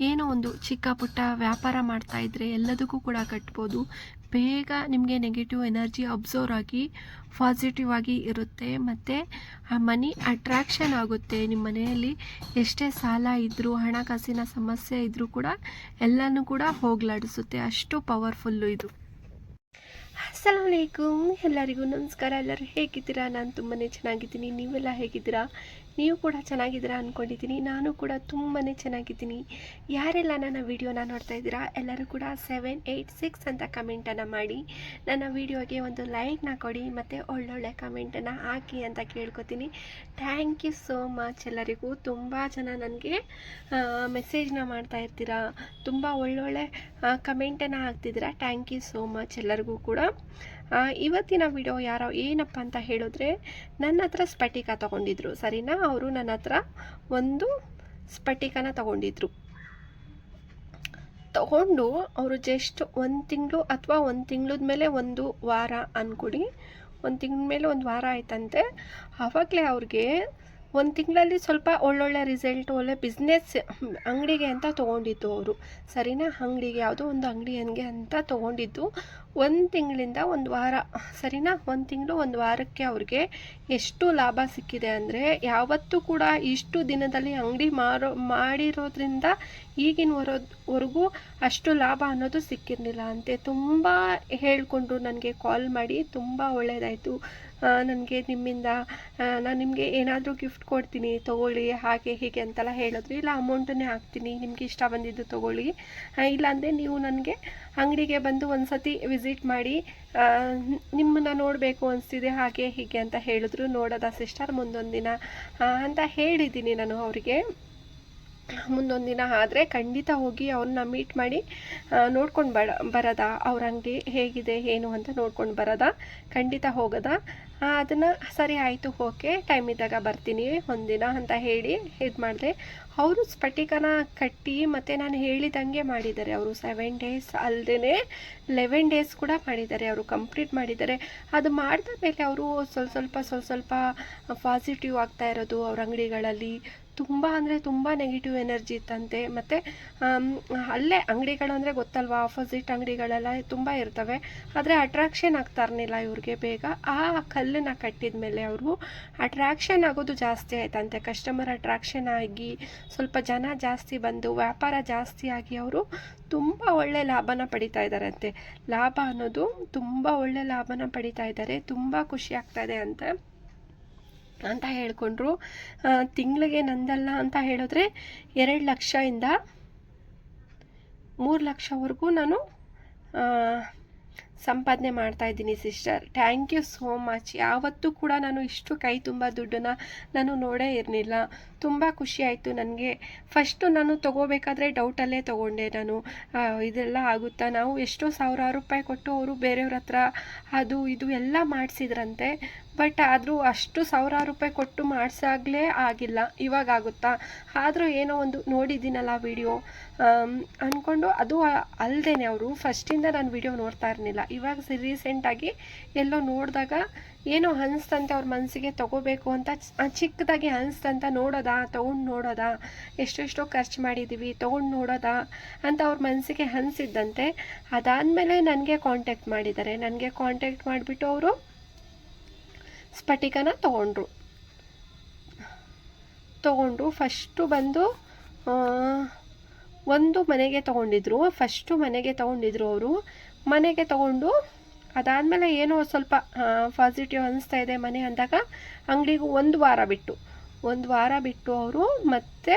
ಏನೋ ಒಂದು ಚಿಕ್ಕ ಪುಟ್ಟ ವ್ಯಾಪಾರ ಮಾಡ್ತಾ ಇದ್ರೆ ಎಲ್ಲದಕ್ಕೂ ಕೂಡ ಕಟ್ಬೋದು. ಬೇಗ ನಿಮಗೆ ನೆಗೆಟಿವ್ ಎನರ್ಜಿ ಅಬ್ಸರ್ವ್ ಆಗಿ ಪಾಸಿಟಿವ್ ಆಗಿ ಇರುತ್ತೆ. ಮತ್ತು ಆ ಮನಿ ಅಟ್ರಾಕ್ಷನ್ ಆಗುತ್ತೆ ನಿಮ್ಮ ಮನೆಯಲ್ಲಿ. ಎಷ್ಟೇ ಸಾಲ ಇದ್ದರೂ ಹಣಕಾಸಿನ ಸಮಸ್ಯೆ ಇದ್ದರೂ ಕೂಡ ಎಲ್ಲನೂ ಕೂಡ ಹೋಗ್ಲಾಡಿಸುತ್ತೆ. ಅಷ್ಟು ಪವರ್ಫುಲ್ಲು ಇದು. ಅಸ್ಸಲಾಮಲೈಕುಮ್ ಎಲ್ಲರಿಗೂ ನಮಸ್ಕಾರ. ಎಲ್ಲರೂ ಹೇಗಿದ್ದೀರಾ? ನಾನು ತುಂಬಾ ಚೆನ್ನಾಗಿದ್ದೀನಿ. ನೀವೆಲ್ಲ ಹೇಗಿದ್ದೀರಾ? ನೀವು ಕೂಡ ಚೆನ್ನಾಗಿದ್ದೀರಾ ಅಂದ್ಕೊಂಡಿದ್ದೀನಿ ನಾನು ಕೂಡ ತುಂಬಾ ಚೆನ್ನಾಗಿದ್ದೀನಿ. ಯಾರೆಲ್ಲ ನನ್ನ ವೀಡಿಯೋನ ನೋಡ್ತಾ ಇದ್ದೀರಾ, ಎಲ್ಲರೂ ಕೂಡ ಸೆವೆನ್ ಏಯ್ಟ್ ಸಿಕ್ಸ್ ಅಂತ ಕಮೆಂಟನ್ನು ಮಾಡಿ. ನನ್ನ ವೀಡಿಯೋಗೆ ಒಂದು ಲೈಕ್ನ ಕೊಡಿ ಮತ್ತು ಒಳ್ಳೊಳ್ಳೆ ಕಮೆಂಟನ್ನು ಹಾಕಿ ಅಂತ ಕೇಳ್ಕೊತೀನಿ. ಥ್ಯಾಂಕ್ ಯು ಸೋ ಮಚ್ ಎಲ್ಲರಿಗೂ. ತುಂಬ ಜನ ನನಗೆ ಮೆಸೇಜ್ನ ಮಾಡ್ತಾ ಇರ್ತೀರಾ. ತುಂಬ ಒಳ್ಳೊಳ್ಳೆ ಕಮೆಂಟನ್ನು ಹಾಕ್ತಿದ್ದೀರಾ. ಥ್ಯಾಂಕ್ ಯು ಸೋ ಮಚ್ ಎಲ್ಲರಿಗೂ ಕೂಡ. ಇವತ್ತಿನ ವಿಡಿಯೋ ಯಾರೋ ಏನಪ್ಪ ಅಂತ ಹೇಳಿದ್ರೆ ನನ್ನ ಹತ್ರ ಸ್ಫಟಿಕ ತಗೊಂಡಿದ್ರು, ಸರಿನಾ? ಅವರು ನನ್ನ ಹತ್ರ ಒಂದು ಸ್ಫಟಿಕನ ತಗೊಂಡಿದ್ರು. ತಗೊಂಡು ಅವರು ಜಸ್ಟ್ ಒಂದು ತಿಂಗಳು ಅಥವಾ ಒಂದು ತಿಂಗಳದ ಮೇಲೆ ಒಂದು ವಾರ ಅಂದ್ಕೊಡಿ ಒಂದು ತಿಂಗಳ ಮೇಲೆ ಒಂದು ವಾರ ಆಯ್ತಂತೆ. ಆವಾಗಲೇ ಅವ್ರಿಗೆ ಒಂದು ತಿಂಗಳಲ್ಲಿ ಸ್ವಲ್ಪ ಒಳ್ಳೊಳ್ಳೆ ರಿಸಲ್ಟ್ ಒಳ್ಳೆ ಬಿಸ್ನೆಸ್ ಅಂಗಡಿಗೆ ಅಂತ ತೊಗೊಂಡಿದ್ದು ಅವರು. ಸರಿನಾ? ಅಂಗಡಿಗೆ, ಯಾವುದೋ ಒಂದು ಅಂಗಡಿಗೆ ಅಂತ ತೊಗೊಂಡಿದ್ದು. ಒಂದು ತಿಂಗಳಿಂದ ಒಂದು ವಾರ. ಸರಿನಾ? ಒಂದು ತಿಂಗಳು ಒಂದು ವಾರಕ್ಕೆ ಅವ್ರಿಗೆ ಎಷ್ಟು ಲಾಭ ಸಿಕ್ಕಿದೆ ಅಂದರೆ ಯಾವತ್ತೂ ಕೂಡ ಇಷ್ಟು ದಿನದಲ್ಲಿ ಅಂಗಡಿ ಮಾರೋ, ಮಾಡಿರೋದ್ರಿಂದ ಈಗಿನ ವರೆಗೂ ಅಷ್ಟು ಲಾಭ ಅನ್ನೋದು ಸಿಕ್ಕಿರಲಿಲ್ಲ ಅಂತೆ. ತುಂಬ ಹೇಳಿಕೊಂಡ್ರು ನನಗೆ ಕಾಲ್ ಮಾಡಿ, ತುಂಬ ಒಳ್ಳೆಯದಾಯಿತು ನನಗೆ ನಿಮ್ಮಿಂದ ನಾನು ನಿಮಗೆ ಏನಾದರೂ ಗಿಫ್ಟ್ ಕೊಡ್ತೀನಿ, ತೊಗೊಳ್ಳಿ, ಹಾಗೆ ಹೀಗೆ ಅಂತೆಲ್ಲ ಹೇಳಿದ್ರು. ಇಲ್ಲ ಅಮೌಂಟನ್ನೇ ಹಾಕ್ತೀನಿ, ನಿಮಗೆ ಇಷ್ಟ ಬಂದಿದ್ದು ತೊಗೊಳ್ಳಿ. ಇಲ್ಲಾಂದರೆ ನೀವು ನನಗೆ ಅಂಗಡಿಗೆ ಬಂದು ಒಂದು ಸತಿ ವಿಸಿಟ್ ಮಾಡಿ ನಿಮ್ಮನ್ನು ನೋಡಬೇಕು ಅನಿಸ್ತಿದೆ, ಹಾಗೆ ಹೀಗೆ ಅಂತ ಹೇಳಿದ್ರು. ನೋಡೋದ ಸಿಸ್ಟರ್ ಮುಂದೊಂದು ದಿನ ಅಂತ ಹೇಳಿದ್ದೀನಿ ನಾನು ಅವರಿಗೆ. ಮುಂದೊಂದು ದಿನ ಆದರೆ ಖಂಡಿತ ಹೋಗಿ ಅವ್ರನ್ನ ಮೀಟ್ ಮಾಡಿ ನೋಡ್ಕೊಂಡು ಬಡ ಬರೋದಾ. ಅವ್ರ ಅಂಗಡಿ ಹೇಗಿದೆ, ಏನು ಅಂತ ನೋಡ್ಕೊಂಡು ಬರೋದಾ. ಖಂಡಿತ ಹೋಗೋದಾ. ಅದನ್ನು ಸರಿ ಆಯಿತು, ಓಕೆ ಟೈಮ್ ಇದ್ದಾಗ ಬರ್ತೀನಿ, ಒಂದಿನ ಅಂತ ಹೇಳಿ ಇದು ಮಾಡಿದೆ. ಅವರು ಸ್ಫಟಿಕನ ಕಟ್ಟಿ ಮತ್ತು ನಾನು ಹೇಳಿದಂಗೆ ಮಾಡಿದ್ದಾರೆ, ಅವರು ಸೆವೆನ್ ಡೇಸ್ ಅಲ್ಲದೇ ಲೆವೆನ್ ಡೇಸ್ ಕೂಡ ಮಾಡಿದ್ದಾರೆ, ಅವರು ಕಂಪ್ಲೀಟ್ ಮಾಡಿದ್ದಾರೆ. ಅದು ಮಾಡಿದ ಮೇಲೆ ಅವರು ಸ್ವಲ್ಪ ಸ್ವಲ್ಪ ಸ್ವಲ್ಪ ಸ್ವಲ್ಪ ಪಾಸಿಟಿವ್ ಆಗ್ತಾ ಇರೋದು ಅವ್ರ ಅಂಗಡಿಗಳಲ್ಲಿ. ತುಂಬ ಅಂದರೆ ತುಂಬ ನೆಗೆಟಿವ್ ಎನರ್ಜಿ ಇತ್ತಂತೆ. ಮತ್ತು ಅಲ್ಲೇ ಅಂಗಡಿಗಳು ಅಂದರೆ ಗೊತ್ತಲ್ವಾ, ಆಪೋಸಿಟ್ ಅಂಗಡಿಗಳೆಲ್ಲ ತುಂಬ ಇರ್ತವೆ. ಆದರೆ ಅಟ್ರಾಕ್ಷನ್ ಆಗ್ತಾ ಇರಲಿಲ್ಲ ಇವ್ರಿಗೆ ಬೇಗ. ಆ ಕಲ್ಲನ್ನ ಕಟ್ಟಿದ ಮೇಲೆ ಅವರು ಅಟ್ರಾಕ್ಷನ್ ಆಗೋದು ಜಾಸ್ತಿ ಆಯ್ತಂತೆ. ಕಸ್ಟಮರ್ ಅಟ್ರಾಕ್ಷನ್ ಆಗಿ ಸ್ವಲ್ಪ ಜನ ಜಾಸ್ತಿ ಬಂದು ವ್ಯಾಪಾರ ಜಾಸ್ತಿ ಆಗಿ ಅವರು ತುಂಬ ಒಳ್ಳೆ ಲಾಭನ ಪಡಿತಾ ಇದ್ದಾರಂತೆ ಲಾಭ ಅನ್ನೋದು ತುಂಬ ಒಳ್ಳೆ ಲಾಭನ ಪಡಿತಾ ಇದ್ದಾರೆ ತುಂಬ ಖುಷಿ ಆಗ್ತಾ ಇದೆ ಅಂತ ಅಂತ ಹೇಳ್ಕೊಂಡ್ರು. ತಿಂಗಳಿಗೆ ನಂದಲ್ಲ ಅಂತ ಹೇಳಿದ್ರೆ ಎರಡು ಲಕ್ಷದಿಂದ ಮೂರು ಲಕ್ಷವರೆಗೂ ನಾನು ಸಂಪಾದನೆ ಮಾಡ್ತಾ ಇದ್ದೀನಿ sister thank you so much ಯಾವತ್ತೂ ಕೂಡ ನಾನು ಇಷ್ಟು ಕೈ ತುಂಬ ದುಡ್ಡನ್ನ ನಾನು ನೋಡೇ ಇರಲಿಲ್ಲ. ತುಂಬ ಖುಷಿಯಾಯಿತು ನನಗೆ. ಫಸ್ಟು ನಾನು ತೊಗೋಬೇಕಾದ್ರೆ ಡೌಟಲ್ಲೇ ತೊಗೊಂಡೆ ನಾನು. ಇದೆಲ್ಲ ಆಗುತ್ತಾ? ನಾವು ಎಷ್ಟೋ ಸಾವಿರಾರು ರೂಪಾಯಿ ಕೊಟ್ಟು ಅವರು ಬೇರೆಯವ್ರ ಹತ್ರ ಅದು ಇದು ಎಲ್ಲ ಮಾಡಿಸಿದ್ರಂತೆ. ಬಟ್ ಆದರೂ ಅಷ್ಟು ಸಾವಿರಾರು ರೂಪಾಯಿ ಕೊಟ್ಟು ಮಾಡಿಸಾಗಲೇ ಆಗಿಲ್ಲ. ಇವಾಗ ಆಗುತ್ತಾ? ಆದರೂ ಏನೋ ಒಂದು ನೋಡಿದ್ದೀನಲ್ಲ ವಿಡಿಯೋ. ಅಂದ್ಕೊಂಡು ಅದು ಅಲ್ಲದೆ ಅವರು. ಫಸ್ಟಿಂದ ನಾನು ವಿಡಿಯೋ ನೋಡ್ತಾ ಇರಲಿಲ್ಲ. ಇವಾಗ ರೀಸೆಂಟಾಗಿ ಎಲ್ಲೋ ನೋಡಿದಾಗ ಏನೋ ಅನಿಸ್ತಂತೆ ಅವ್ರ ಮನಸ್ಸಿಗೆ ತಗೋಬೇಕು ಅಂತ. ಚಿಕ್ಕದಾಗಿ ಅನಿಸ್ತಂತ, ನೋಡೋದಾ? ತೊಗೊಂಡು ನೋಡೋದಾ? ಎಷ್ಟೆಷ್ಟೋ ಖರ್ಚು ಮಾಡಿದ್ದೀವಿ ತೊಗೊಂಡು ನೋಡೋದಾ? ಅಂತ ಅವ್ರ ಮನಸ್ಸಿಗೆ ಅನಿಸಿದ್ದಂತೆ. ಅದಾದಮೇಲೆ ನನಗೆ ಕಾಂಟ್ಯಾಕ್ಟ್ ಮಾಡಿದ್ದಾರೆ. ನನಗೆ ಕಾಂಟ್ಯಾಕ್ಟ್ ಮಾಡಿಬಿಟ್ಟು ಅವರು ಸ್ಫಟಿಕನ ತಗೊಂಡ್ರು. ತಗೊಂಡ್ರು ಫಸ್ಟು ಬಂದು ಒಂದು ಮನೆಗೆ ತಗೊಂಡಿದ್ರು. ಫಸ್ಟು ಮನೆಗೆ ತಗೊಂಡಿದ್ರು ಅವರು. ಮನೆಗೆ ತಗೊಂಡು, ಅದಾದಮೇಲೆ ಏನೋ ಸ್ವಲ್ಪ ಪಾಸಿಟಿವ್ ಅನಿಸ್ತಾ ಇದೆ ಮನೆ ಅಂದಾಗ ಅಂಗಡಿಗೂ ಒಂದು ವಾರ ಬಿಟ್ಟು. ಒಂದು ವಾರ ಬಿಟ್ಟು ಅವರು ಮತ್ತೆ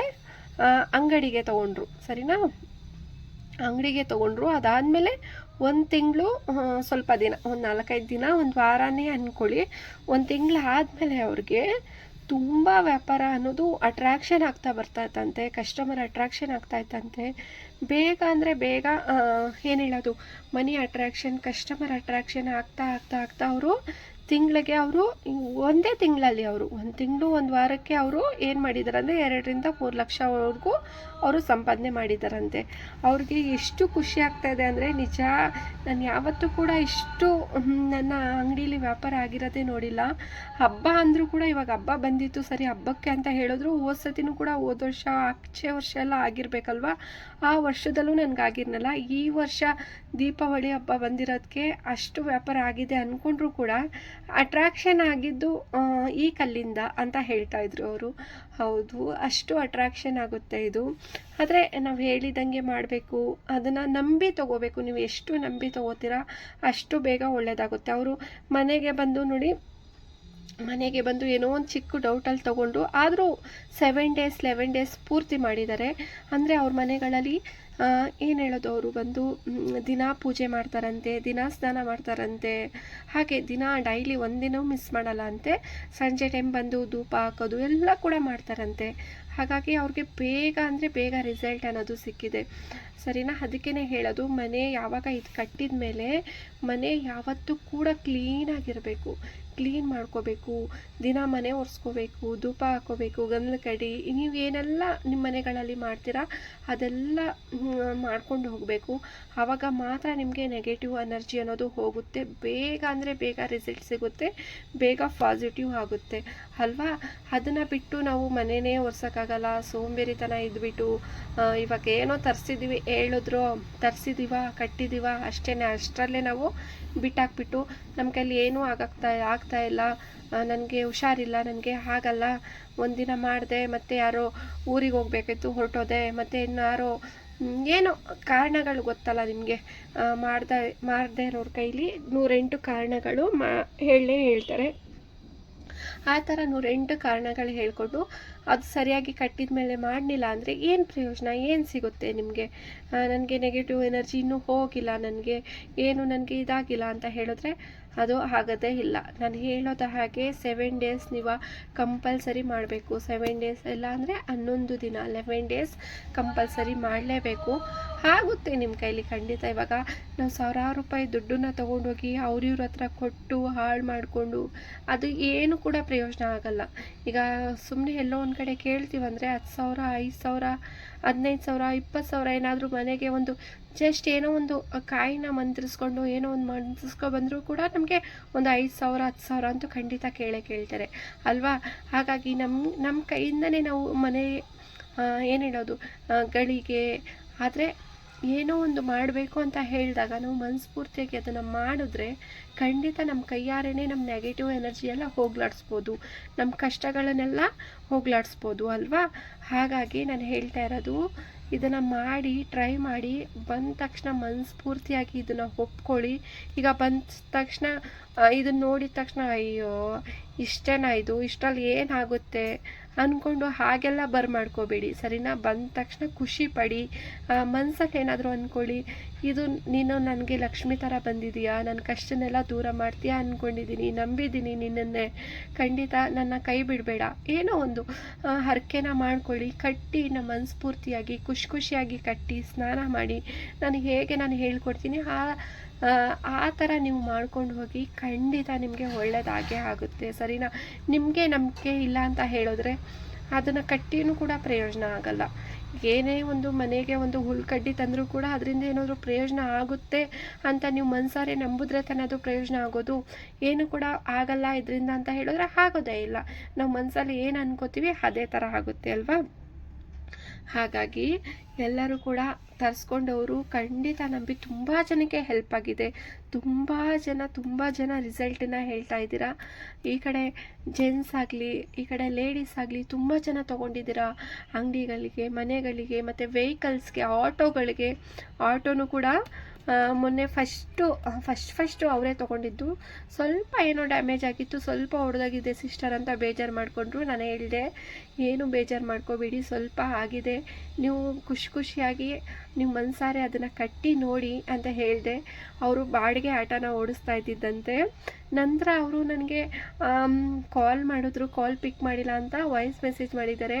ಅಂಗಡಿಗೆ ತಗೊಂಡ್ರು. ಸರಿನಾ? ಅಂಗಡಿಗೆ ತಗೊಂಡ್ರು. ಅದಾದಮೇಲೆ ಒಂದು ತಿಂಗಳು ಸ್ವಲ್ಪ ದಿನ, ಒಂದು ನಾಲ್ಕೈದು ದಿನ, ಒಂದು ವಾರನೇ ಅಂದ್ಕೊಳ್ಳಿ ಒಂದು ತಿಂಗಳು ಆದಮೇಲೆ ಅವ್ರಿಗೆ ತುಂಬ ವ್ಯಾಪಾರ ಅನ್ನೋದು ಅಟ್ರ್ಯಾಕ್ಷನ್ ಆಗ್ತಾ ಬರ್ತಾ ಇತ್ತಂತೆ ಕಸ್ಟಮರ್ ಅಟ್ರ್ಯಾಕ್ಷನ್ ಆಗ್ತಾ ಇತ್ತಂತೆ ಬೇಗ ಅಂದರೆ ಬೇಗ ಏನು ಹೇಳೋದು, ಮನಿ ಅಟ್ರ್ಯಾಕ್ಷನ್ ಕಸ್ಟಮರ್ ಅಟ್ರ್ಯಾಕ್ಷನ್ ಆಗ್ತಾ ಆಗ್ತಾ ಆಗ್ತಾ ಅವರು ತಿಂಗಳಿಗೆ ಅವರು ಒಂದೇ ತಿಂಗಳಲ್ಲಿ ಅವರು. ಒಂದು ತಿಂಗಳು, ಒಂದು ವಾರಕ್ಕೆ ಅವರು ಏನು ಮಾಡಿದ್ದಾರೆ ಅಂದರೆ ಎರಡರಿಂದ ಮೂರು ಲಕ್ಷವರೆಗೂ ಅವರು ಸಂಪಾದನೆ ಮಾಡಿದ್ದಾರಂತೆ ಅವ್ರಿಗೆ ಎಷ್ಟು ಖುಷಿ ಆಗ್ತಾ ಇದೆ ಅಂದರೆ ನಿಜ, ನಾನು ಯಾವತ್ತೂ ಕೂಡ ಇಷ್ಟು ನನ್ನ ಅಂಗಡೀಲಿ ವ್ಯಾಪಾರ ಆಗಿರೋದೇ ನೋಡಿಲ್ಲ. ಹಬ್ಬ ಅಂದರೂ ಕೂಡ ಇವಾಗ ಹಬ್ಬ ಬಂದಿತ್ತು, ಸರಿ ಹಬ್ಬಕ್ಕೆ ಅಂತ ಹೇಳಿದ್ರು, ಹೋದ ಸತಿನೂ ಕೂಡ ಹೋದ ವರ್ಷ, ಆಚೆ ವರ್ಷ ಎಲ್ಲ ಆಗಿರಬೇಕಲ್ವ? ಆ ವರ್ಷದಲ್ಲೂ ನನಗೆ ಆಗಿರಲಿಲ್ಲ ಈ ವರ್ಷ ದೀಪಾವಳಿ ಹಬ್ಬ ಬಂದಿರೋದಕ್ಕೆ ಅಷ್ಟು ವ್ಯಾಪಾರ ಆಗಿದೆ ಅಂದ್ಕೊಂಡ್ರೂ ಕೂಡ ಅಟ್ರಾಕ್ಷನ್ ಆಗಿದ್ದು ಈ ಕಲ್ಲಿಂದ ಅಂತ ಹೇಳ್ತಾ ಇದ್ರು ಅವರು. ಹೌದು, ಅಷ್ಟು ಅಟ್ರಾಕ್ಷನ್ ಆಗುತ್ತೆ ಇದು. ಆದರೆ ನಾವು ಹೇಳಿದಂಗೆ ಮಾಡಬೇಕು, ಅದನ್ನು ನಂಬಿ ತಗೋಬೇಕು. ನೀವು ಎಷ್ಟು ನಂಬಿ ತಗೋತೀರಾ, ಅಷ್ಟು ಬೇಗ ಒಳ್ಳೆಯದಾಗುತ್ತೆ ಅವರು ಮನೆಗೆ ಬಂದು ನೋಡಿ ಮನೆಗೆ ಬಂದು ಏನೋ ಒಂದು ಚಿಕ್ಕ ಡೌಟಲ್ಲಿ ತೊಗೊಂಡು ಆದರೂ ಸೆವೆನ್ ಡೇಸ್ ಲೆವೆನ್ ಡೇಸ್ ಪೂರ್ತಿ ಮಾಡಿದ್ದಾರೆ. ಅಂದರೆ ಅವ್ರ ಮನೆಗಳಲ್ಲಿ ಏನು ಹೇಳೋದು ಅವರು ಬಂದು ದಿನ ಪೂಜೆ ಮಾಡ್ತಾರಂತೆ, ದಿನ ಸ್ನಾನ ಮಾಡ್ತಾರಂತೆ. ಹಾಗೆ ದಿನ ಡೈಲಿ ಒಂದಿನವೂ ಮಿಸ್ ಮಾಡಲ್ಲ ಅಂತೆ. ಸಂಜೆ ಟೈಮ್ ಬಂದು ಧೂಪ ಹಾಕೋದು ಎಲ್ಲ ಕೂಡ ಮಾಡ್ತಾರಂತೆ. ಹಾಗಾಗಿ ಅವ್ರಿಗೆ ಬೇಗ ಅಂದರೆ ಬೇಗ ರಿಸಲ್ಟ್ ಅನ್ನೋದು ಸಿಕ್ಕಿದೆ. ಸರಿನಾ? ಅದಕ್ಕೇ ಹೇಳೋದು, ಮನೆ ಯಾವಾಗ ಇದು ಕಟ್ಟಿದ ಮೇಲೆ ಮನೆ ಯಾವತ್ತೂ ಕೂಡ ಕ್ಲೀನಾಗಿರಬೇಕು ಕ್ಲೀನ್ ಮಾಡ್ಕೋಬೇಕು, ದಿನ ಮನೆ ಒರೆಸ್ಕೋಬೇಕು, ಧೂಪ ಹಾಕೋಬೇಕು ಗಂಧದ ಕಡಿ ನೀವು ಏನೆಲ್ಲ ನಿಮ್ಮ ಮನೆಗಳಲ್ಲಿ ಮಾಡ್ತೀರಾ ಅದೆಲ್ಲ ಮಾಡ್ಕೊಂಡು ಹೋಗಬೇಕು. ಆವಾಗ ಮಾತ್ರ ನಿಮಗೆ ನೆಗೆಟಿವ್ ಎನರ್ಜಿ ಅನ್ನೋದು ಹೋಗುತ್ತೆ. ಬೇಗ ಅಂದರೆ ಬೇಗ ರಿಸಲ್ಟ್ ಸಿಗುತ್ತೆ, ಬೇಗ ಪಾಸಿಟಿವ್ ಆಗುತ್ತೆ. ಅಲ್ವಾ? ಅದನ್ನು ಬಿಟ್ಟು ನಾವು ಮನೆಯೇ ಒರೆಸೋಕ್ಕಾಗಲ್ಲ, ಸೋಂಬೇರಿತನ ಇದ್ಬಿಟ್ಟು ಇವಾಗ ಏನೋ ತರಿಸಿದ್ದೀವಿ ಹೇಳಿದ್ರು, ತರಿಸಿದೀವ, ಕಟ್ಟಿದೀವ ಅಷ್ಟೇ ಅಷ್ಟರಲ್ಲೇ ನಾವು ಬಿಟ್ಟಾಕ್ಬಿಟ್ಟು ನಮ್ಮ ಕೈಲಿ ಏನೂ ಆಗಕ್ತಾ, ಆಗ್ತಾ ಇಲ್ಲ. ನನಗೆ ಹುಷಾರಿಲ್ಲ, ನನಗೆ ಆಗಲ್ಲ ಒಂದಿನ ಮಾಡಿದೆ, ಮತ್ತು ಯಾರೋ ಊರಿಗೆ ಹೋಗಬೇಕಿತ್ತು ಹೊರಟೋದೆ, ಮತ್ತು ಇನ್ನು ಯಾರೋ ಏನೋ ಕಾರಣಗಳು ಗೊತ್ತಲ್ಲ ನಿಮಗೆ. ಮಾಡ್ದ, ಮಾಡದೆ ಇರೋರ ಕೈಲಿ ನೂರೆಂಟು ಕಾರಣಗಳು ಮಾ, ಹೇಳೇ ಹೇಳ್ತಾರೆ. ಆ ಥರ ನೂರೆಂಟು ಕಾರಣಗಳು ಹೇಳ್ಕೊಂಡು ಅದು ಸರಿಯಾಗಿ ಕಟ್ಟಿದ ಮೇಲೆ ಮಾಡಲಿಲ್ಲ ಅಂದರೆ ಏನು ಪ್ರಯೋಜನ, ಏನು ಸಿಗುತ್ತೆ ನಿಮಗೆ? ನನಗೆ ನೆಗೆಟಿವ್ ಎನರ್ಜಿ ಇನ್ನೂ ಹೋಗಿಲ್ಲ, ನನಗೆ ಏನು, ನನಗೆ ಇದಾಗಿಲ್ಲ ಅಂತ ಹೇಳಿದ್ರೆ ಅದು ಆಗೋದೇ ಇಲ್ಲ. ನಾನು ಹೇಳೋದ ಹಾಗೆ ಸೆವೆನ್ ಡೇಸ್ ನೀವು ಕಂಪಲ್ಸರಿ ಮಾಡಬೇಕು. ಸೆವೆನ್ ಡೇಸ್ ಇಲ್ಲ ಅಂದರೆ ಹನ್ನೊಂದು ದಿನ ಲೆವೆನ್ ಡೇಸ್ ಕಂಪಲ್ಸರಿ ಮಾಡಲೇಬೇಕು. ಆಗುತ್ತೆ ನಿಮ್ಮ ಕೈಲಿ ಖಂಡಿತ. ಇವಾಗ ನಾವು ಸಾವಿರಾರು ರೂಪಾಯಿ ದುಡ್ಡನ್ನ ತೊಗೊಂಡೋಗಿ ಅವ್ರಿವ್ರ ಹತ್ರ ಕೊಟ್ಟು ಹಾಳು ಮಾಡಿಕೊಂಡು ಅದು ಏನು ಕೂಡ ಪ್ರಯೋಜನ ಆಗಲ್ಲ. ಈಗ ಸುಮ್ಮನೆ ಎಲ್ಲೋ ಒಂದು ಕಡೆ ಕೇಳ್ತೀವಂದರೆ ಹತ್ತು ಸಾವಿರ, ಐದು ಸಾವಿರ, ಹದಿನೈದು ಸಾವಿರ, ಇಪ್ಪತ್ತು ಸಾವಿರ ಏನಾದರೂ ಮನೆಗೆ ಒಂದು ಜಸ್ಟ್ ಏನೋ ಒಂದು ಕಾಯಿನ ಮಂತ್ರಿಸ್ಕೊಂಡು, ಏನೋ ಒಂದು ಮಂತ್ರಿಸ್ಕೊ ಬಂದರೂ ಕೂಡ ನಮಗೆ ಒಂದು ಐದು ಸಾವಿರ, ಹತ್ತು ಸಾವಿರ ಅಂತೂ ಖಂಡಿತ ಕೇಳೇ ಕೇಳ್ತಾರೆ. ಅಲ್ವಾ? ಹಾಗಾಗಿ ನಮ್ಮ ನಮ್ಮ ಕೈಯಿಂದನೇ ನಾವು ಮನೆ ಏನು ಹೇಳೋದು? ಗಳಿಗೆ, ಆದರೆ ಏನೋ ಒಂದು ಮಾಡಬೇಕು ಅಂತ ಹೇಳಿದಾಗ, ನಾವು ಮನಸ್ಫೂರ್ತಿಯಾಗಿ ಅದನ್ನು ಮಾಡಿದ್ರೆ ಖಂಡಿತ ನಮ್ಮ ಕೈಯಾರೇ ನಮ್ಮ ನೆಗೆಟಿವ್ ಎನರ್ಜಿ ಎಲ್ಲ ಹೋಗ್ಲಾಡಿಸ್ಬೋದು. ನಮ್ಮ ಕಷ್ಟಗಳನ್ನೆಲ್ಲ ಹೋಗ್ಲಾಡಿಸ್ಬೋದು, ಅಲ್ವಾ? ಹಾಗಾಗಿ ನಾನು ಹೇಳ್ತಾ ಇರೋದು ಇದನ್ನು ಮಾಡಿ ಟ್ರೈ ಮಾಡಿ, ಬಂದ ತಕ್ಷಣ ಮನಸ್ಫೂರ್ತಿಯಾಗಿ ಇದನ್ನು ಒಪ್ಕೊಳ್ಳಿ. ಈಗ ಬಂದ ತಕ್ಷಣ ಇದನ್ನು ನೋಡಿದ ತಕ್ಷಣ, ಅಯ್ಯೋ, ಇಷ್ಟೇನಾ ಇದು? ಇಷ್ಟರಲ್ಲಿ ಏನಾಗುತ್ತೆ? ಅಂದ್ಕೊಂಡು ಹಾಗೆಲ್ಲ ಬರ್ ಮಾಡ್ಕೋಬೇಡಿ ಸರಿನಾ? ಬಂದ ತಕ್ಷಣ ಖುಷಿ ಪಡಿ. ಮನ್ಸಲ್ಲಿ ಏನಾದರೂ ಅಂದ್ಕೊಳ್ಳಿ ಇದು ನೀನು ನನಗೆ ಲಕ್ಷ್ಮಿ ಥರ ಬಂದಿದೀಯಾ? ನನ್ನ ಕಷ್ಟನೆಲ್ಲ ದೂರ ಮಾಡ್ತೀಯಾ ಅಂದ್ಕೊಂಡಿದ್ದೀನಿ ನಂಬಿದ್ದೀನಿ ನಿನ್ನನ್ನೇ. ಖಂಡಿತ ನನ್ನ ಕೈ ಬಿಡಬೇಡ. ಏನೋ ಒಂದು ಹರಕೆನ ಮಾಡ್ಕೊಳ್ಳಿ. ಕಟ್ಟಿ ನಮ್ಮ ಮನಸ್ಫೂರ್ತಿಯಾಗಿ ಖುಷಿ ಖುಷಿಯಾಗಿ ಕಟ್ಟಿ, ಸ್ನಾನ ಮಾಡಿ. ನಾನು ಹೇಗೆ ನಾನು ಹೇಳ್ಕೊಡ್ತೀನಿ? ಆ ಆ, ಥರ ನೀವು ಮಾಡ್ಕೊಂಡು ಹೋಗಿ ಖಂಡಿತ ನಿಮಗೆ ಒಳ್ಳೆಯದಾಗೇ ಆಗುತ್ತೆ ಸರಿನಾ? ನಿಮಗೆ ನಂಬಿಕೆ ಇಲ್ಲ ಅಂತ ಹೇಳಿದ್ರೆ ಅದನ್ನು ಕಟ್ಟಿನೂ ಕೂಡ ಪ್ರಯೋಜನ ಆಗಲ್ಲ. ಏನೇ ಒಂದು ಮನೆಗೆ ಒಂದು ಹುಲ್ಕಡ್ಡಿ ತಂದರೂ ಕೂಡ ಅದರಿಂದ ಏನಾದರೂ ಪ್ರಯೋಜನ ಆಗುತ್ತೆ ಅಂತ ನೀವು ಮನ್ಸಾರೆ ನಂಬಿದ್ರೆ ತಾನೇ ಅದು ಪ್ರಯೋಜನ ಆಗೋದು. ಏನು ಕೂಡ ಆಗಲ್ಲ ಇದರಿಂದ ಅಂತ ಹೇಳಿದ್ರೆ ಆಗೋದೇ ಇಲ್ಲ. ನಾವು ಮನಸ್ಸಲ್ಲಿ ಏನು ಅನ್ಕೋತೀವಿ ಅದೇ ಥರ ಆಗುತ್ತೆ ಅಲ್ವಾ? ಹಾಗಾಗಿ ಎಲ್ಲರೂ ಕೂಡ ತರಿಸ್ಕೊಂಡವರು ಖಂಡಿತ ನಂಬಿ ತುಂಬ ಜನಕ್ಕೆ ಹೆಲ್ಪ್ ಆಗಿದೆ. ತುಂಬ ಜನ ತುಂಬ ಜನ ರಿಸಲ್ಟನ್ನ ಹೇಳ್ತಾ ಇದ್ದೀರಾ. ಈ ಕಡೆ ಜೆಂಟ್ಸ್ ಆಗಲಿ, ಈ ಕಡೆ ಲೇಡೀಸ್ ಆಗಲಿ ತುಂಬ ಜನ ತೊಗೊಂಡಿದ್ದೀರಾ. ಅಂಗಡಿಗಳಿಗೆ, ಮನೆಗಳಿಗೆ, ಮತ್ತು ವೆಹಿಕಲ್ಸ್ಗೆ ಆಟೋಗಳಿಗೆ ಆಟೋನು ಕೂಡ ಮೊನ್ನೆ ಫಸ್ಟು ಫಸ್ಟ್ ಫಸ್ಟು ಅವರೇ ತೊಗೊಂಡಿದ್ದು. ಸ್ವಲ್ಪ ಏನೋ ಡ್ಯಾಮೇಜ್ ಆಗಿತ್ತು, ಸ್ವಲ್ಪ ಹೊಡೆದಾಗಿದೆ ಸಿಸ್ಟರ್ ಅಂತ ಬೇಜಾರು ಮಾಡಿಕೊಂಡ್ರು. ನಾನು ಹೇಳಿದೆ, ಏನು ಬೇಜಾರು ಮಾಡ್ಕೋಬೇಡಿ, ಸ್ವಲ್ಪ ಆಗಿದೆ. ನೀವು ಖುಷಿ ಖುಷಿಯಾಗಿ ನೀವು ಮನಸಾರೆ ಅದನ್ನು ಕಟ್ಟಿ ನೋಡಿ ಅಂತ ಹೇಳಿದೆ. ಅವರು ಬಾಡಿಗೆ ಆಟನ ಓಡಿಸ್ತಾ ಇದ್ದಿದ್ದಂತೆ. ನಂತರ ಅವರು ನನಗೆ ಕಾಲ್ ಮಾಡಿದ್ರು ಕಾಲ್ ಪಿಕ್ ಮಾಡಿಲ್ಲ ಅಂತ ವಾಯ್ಸ್ ಮೆಸೇಜ್ ಮಾಡಿದ್ದಾರೆ.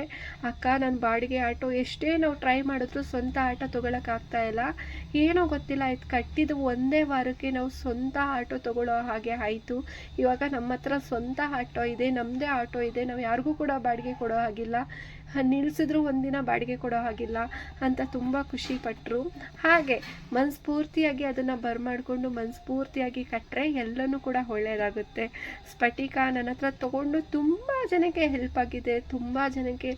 ಅಕ್ಕ ನನ್ನ ಬಾಡಿಗೆ ಆಟೋ ಎಷ್ಟೇ ನಾವು ಟ್ರೈ ಮಾಡಿದ್ರು ಸ್ವಂತ ಆಟೋ ತೊಗೊಳಕ್ಕಾಗ್ತಾ ಇಲ್ಲ. ಏನೋ ಗೊತ್ತಿಲ್ಲ ಇದು ಕಟ್ಟಿದ್ದು ಒಂದೇ ವಾರಕ್ಕೆ ನಾವು ಸ್ವಂತ ಆಟೋ ತೊಗೊಳ್ಳೋ ಹಾಗೆ ಆಯಿತು. ಇವಾಗ ನಮ್ಮ ಹತ್ರ ಸ್ವಂತ ಆಟೋ ಇದೆ ನಮ್ಮದೇ ಆಟೋ ಇದೆ, ನಾವು ಯಾರಿಗೂ ಕೂಡ ಬಾಡಿಗೆ ಕೊಡೋ ಹಾಗಿಲ್ಲ. ನಿಲ್ಲಿಸಿದ್ರು ಒಂದಿನ ಬಾಡಿಗೆ ಕೊಡೋ ಹಾಗಿಲ್ಲ ಅಂತ ತುಂಬ ಖುಷಿ ಪಟ್ಟರು ಹಾಗೆ ಮನಸ್ಫೂರ್ತಿಯಾಗಿ ಅದನ್ನು ಬರಮಾಡಿಕೊಂಡು ಮನಸ್ಫೂರ್ತಿಯಾಗಿ ಕಟ್ಟರೆ ಎಲ್ಲನೂ ಕೂಡ ಒಳ್ಳೆಯದಾಗುತ್ತೆ ಸ್ಫಟಿಕ ನನ್ನ ಹತ್ರ ತೊಗೊಂಡು ತುಂಬ ಜನಕ್ಕೆ ಹೆಲ್ಪ್ ಆಗಿದೆ. ತುಂಬ ಜನಕ್ಕೆ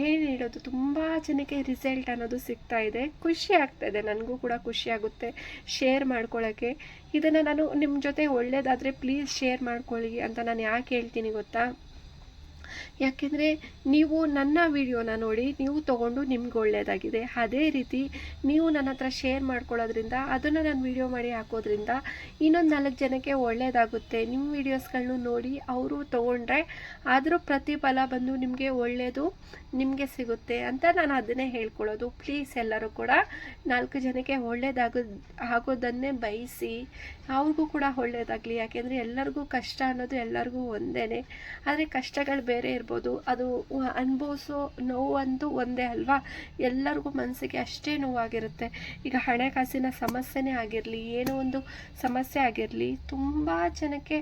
ಏನು ಹೇಳೋದು, ತುಂಬ ಜನಕ್ಕೆ ರಿಸಲ್ಟ್ ಅನ್ನೋದು ಸಿಗ್ತಾ ಇದೆ. ಖುಷಿ ಆಗ್ತಾಯಿದೆ ನನಗೂ ಕೂಡ ಖುಷಿ ಆಗುತ್ತೆ ಶೇರ್ ಮಾಡ್ಕೊಳ್ಳೋಕ್ಕೆ ಇದನ್ನು ನಾನು ನಿಮ್ಮ ಜೊತೆ ಒಳ್ಳೆಯದಾದರೆ ಪ್ಲೀಸ್ ಶೇರ್ ಮಾಡ್ಕೊಳ್ಳಿ ಅಂತ ನಾನು ಯಾಕೆ ಹೇಳ್ತೀನಿ ಗೊತ್ತಾ? ಯಾಕೆಂದರೆ ನೀವು ನನ್ನ ವಿಡಿಯೋನ ನೋಡಿ ನೀವು ತೊಗೊಂಡು ನಿಮ್ಗೆ ಒಳ್ಳೆಯದಾಗಿದೆ ಅದೇ ರೀತಿ ನೀವು ನನ್ನ ಹತ್ರ ಶೇರ್ ಮಾಡ್ಕೊಳ್ಳೋದ್ರಿಂದ, ಅದನ್ನು ನಾನು ವಿಡಿಯೋ ಮಾಡಿ ಹಾಕೋದ್ರಿಂದ ಇನ್ನೊಂದು ನಾಲ್ಕು ಜನಕ್ಕೆ ಒಳ್ಳೆಯದಾಗುತ್ತೆ ನಿಮ್ಮ ವೀಡಿಯೋಸ್ಗಳನ್ನೂ ನೋಡಿ ಅವರು ತೊಗೊಂಡ್ರೆ ಅದರ ಪ್ರತಿಫಲ ಬಂದು ನಿಮಗೆ ಒಳ್ಳೆಯದು ನಿಮಗೆ ಸಿಗುತ್ತೆ ಅಂತ ನಾನು ಅದನ್ನೇ ಹೇಳ್ಕೊಳ್ಳೋದು. ಪ್ಲೀಸ್ ಎಲ್ಲರೂ ಕೂಡ ನಾಲ್ಕು ಜನಕ್ಕೆ ಒಳ್ಳೆಯದಾಗ ಆಗೋದನ್ನೇ ಬಯಸಿ. ಅವ್ರಿಗೂ ಕೂಡ ಒಳ್ಳೆಯದಾಗಲಿ ಯಾಕೆಂದರೆ ಎಲ್ಲರಿಗೂ ಕಷ್ಟ ಅನ್ನೋದು ಎಲ್ಲರಿಗೂ ಒಂದೇ ಆದರೆ ಕಷ್ಟಗಳು ಬೇರೆ ಇರ್ಬೋದು. ಅದು ಅನುಭವಿಸೋ ನೋವಂತೂ ಒಂದೇ ಅಲ್ವಾ? ಎಲ್ಲರಿಗೂ ಮನಸ್ಸಿಗೆ ಅಷ್ಟೇ ನೋವಾಗಿರುತ್ತೆ. ಈಗ ಹಣಕಾಸಿನ ಸಮಸ್ಯೆನೇ ಆಗಿರಲಿ, ಏನೋ ಒಂದು ಸಮಸ್ಯೆ ಆಗಿರಲಿ, ತುಂಬ ಜನಕ್ಕೆ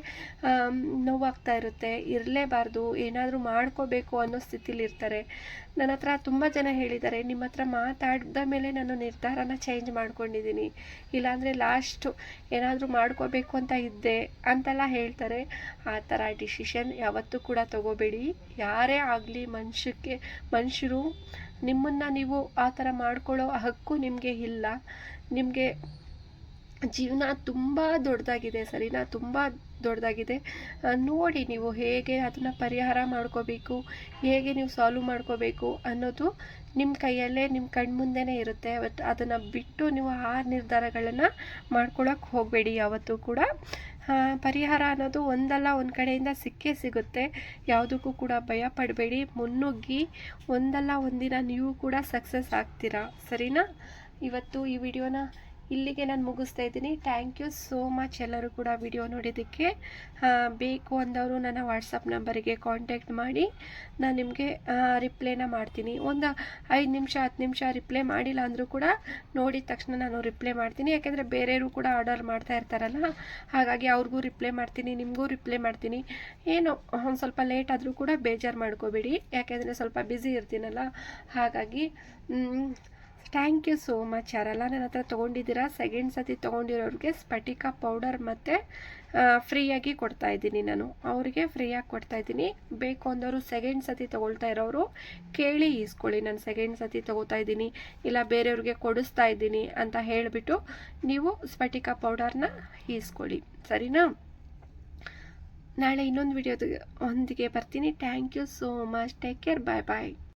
ನೋವಾಗ್ತಾ ಇರುತ್ತೆ. ಇರಲೇಬಾರ್ದು, ಏನಾದರೂ ಮಾಡ್ಕೋಬೇಕು ಅನ್ನೋ ಸ್ಥಿತಿಲಿ ಇರ್ತಾರೆ ನನ್ನ ಹತ್ರ ತುಂಬ ಜನ ಹೇಳಿದ್ದಾರೆ, ನಿಮ್ಮ ಹತ್ರ ಮಾತಾಡಿದ ಮೇಲೆ ನಾನು ನಿರ್ಧಾರನ ಚೇಂಜ್ ಮಾಡ್ಕೊಂಡಿದ್ದೀನಿ. ಇಲ್ಲಾಂದರೆ ಲಾಸ್ಟು ಏನಾದರೂ ಮಾಡ್ಕೋಬೇಕು ಅಂತ ಇದ್ದೆ ಅಂತೆಲ್ಲ ಹೇಳ್ತಾರೆ. ಆ ಥರ ಡಿಸಿಷನ್ ಯಾವತ್ತೂ ಕೂಡ ತಗೋಬೇಡಿ. ಯಾರೇ ಆಗಲಿ ಮನುಷ್ಯಕ್ಕೆ, ಮನುಷ್ಯರು ನಿಮ್ಮನ್ನು ನೀವು ಆ ಥರ ಮಾಡ್ಕೊಳ್ಳೋ ಹಕ್ಕು ನಿಮಗೆ ಇಲ್ಲ. ನಿಮಗೆ ಜೀವನ ತುಂಬ ದೊಡ್ಡದಾಗಿದೆ, ಸರಿನಾ? ತುಂಬ ದೊಡ್ಡದಾಗಿದೆ. ನೋಡಿ ನೀವು ಹೇಗೆ ಅದನ್ನು ಪರಿಹಾರ ಮಾಡ್ಕೋಬೇಕು, ಹೇಗೆ ನೀವು ಸಾಲ್ವ್ ಮಾಡ್ಕೋಬೇಕು ಅನ್ನೋದು ನಿಮ್ಮ ಕೈಯಲ್ಲೇ ನಿಮ್ಮ ಕಣ್ಮುಂದೆನೇ ಇರುತ್ತೆ. ಬಟ್ ಅದನ್ನು ಬಿಟ್ಟು ನೀವು ಆ ನಿರ್ಧಾರಗಳನ್ನು ಮಾಡ್ಕೊಳಕ್ಕೆ ಹೋಗಬೇಡಿ ಯಾವತ್ತೂ ಕೂಡ. ಪರಿಹಾರ ಅನ್ನೋದು ಒಂದಲ್ಲ, ಒಂದು ಕಡೆಯಿಂದ ಸಿಕ್ಕೇ ಸಿಗುತ್ತೆ. ಯಾವುದಕ್ಕೂ ಕೂಡ ಭಯ ಪಡಬೇಡಿ. ಮುನ್ನುಗ್ಗಿ ಒಂದಲ್ಲ, ಒಂದಿನ ನೀವು ಕೂಡ ಸಕ್ಸಸ್ ಆಗ್ತೀರಾ? ಸರಿನಾ? ಇವತ್ತು ಈ ವಿಡಿಯೋನ ಇಲ್ಲಿಗೆ ನಾನು ಮುಗಿಸ್ತಾ ಇದ್ದೀನಿ. ಥ್ಯಾಂಕ್ ಯು ಸೋ ಮಚ್ ಎಲ್ಲರೂ ಕೂಡ ವಿಡಿಯೋ ನೋಡಿದ್ದಕ್ಕೆ. ಬೇಕು ಅಂದವರು ನನ್ನ ವಾಟ್ಸಪ್ ನಂಬರಿಗೆ ಕಾಂಟ್ಯಾಕ್ಟ್ ಮಾಡಿ. ನಾನು ನಿಮಗೆ ರಿಪ್ಲೈನ ಮಾಡ್ತೀನಿ. ಒಂದು ಐದು ನಿಮಿಷ, ಹತ್ತು ನಿಮಿಷ ರಿಪ್ಲೈ ಮಾಡಿಲ್ಲ ಅಂದರೂ ಕೂಡ ನೋಡಿದ ತಕ್ಷಣ ನಾನು ರಿಪ್ಲೈ ಮಾಡ್ತೀನಿ. ಯಾಕೆಂದರೆ ಬೇರೆಯವರು ಕೂಡ ಆರ್ಡರ್ ಮಾಡ್ತಾ ಇರ್ತಾರಲ್ಲ, ಹಾಗಾಗಿ ಅವ್ರಿಗೂ ರಿಪ್ಲೈ ಮಾಡ್ತೀನಿ, ನಿಮಗೂ ರಿಪ್ಲೈ ಮಾಡ್ತೀನಿ. ಏನು, ಒಂದು ಸ್ವಲ್ಪ ಲೇಟ್ ಆದರೂ ಕೂಡ ಬೇಜಾರು ಮಾಡ್ಕೋಬೇಡಿ. ಯಾಕೆಂದರೆ ಸ್ವಲ್ಪ ಬ್ಯುಸಿ ಇರ್ತೀನಲ್ಲ, ಹಾಗಾಗಿ ಥ್ಯಾಂಕ್ ಯು ಸೋ ಮಚ್ ಯಾರೆಲ್ಲ ನನ್ನ ಹತ್ರ ತೊಗೊಂಡಿದ್ದೀರಾ? ಸೆಕೆಂಡ್ ಸತಿ ತೊಗೊಂಡಿರೋರಿಗೆ ಸ್ಫಟಿಕ ಪೌಡರ್ ಮತ್ತು ಫ್ರೀಯಾಗಿ ಕೊಡ್ತಾ ಇದ್ದೀನಿ ನಾನು. ಅವರಿಗೆ ಫ್ರೀಯಾಗಿ ಕೊಡ್ತಾ ಇದ್ದೀನಿ. ಬೇಕು ಅಂದವರು ಸೆಕೆಂಡ್ ಸತಿ ತೊಗೊಳ್ತಾ ಇರೋರು ಕೇಳಿ ಈಸ್ಕೊಳ್ಳಿ. ನಾನು ಸೆಕೆಂಡ್ ಸತಿ ತೊಗೋತಾ ಇದ್ದೀನಿ. ಇಲ್ಲ ಬೇರೆಯವ್ರಿಗೆ ಕೊಡಿಸ್ತಾ ಇದ್ದೀನಿ ಅಂತ ಹೇಳಿಬಿಟ್ಟು ನೀವು ಸ್ಫಟಿಕ ಪೌಡರ್ನ ಈಸ್ಕೊಳ್ಳಿ. ಸರಿನಾ? ನಾಳೆ ಇನ್ನೊಂದು ವಿಡಿಯೋದ ಒಂದಿಗೆ ಬರ್ತೀನಿ. Thank you so much take care bye bye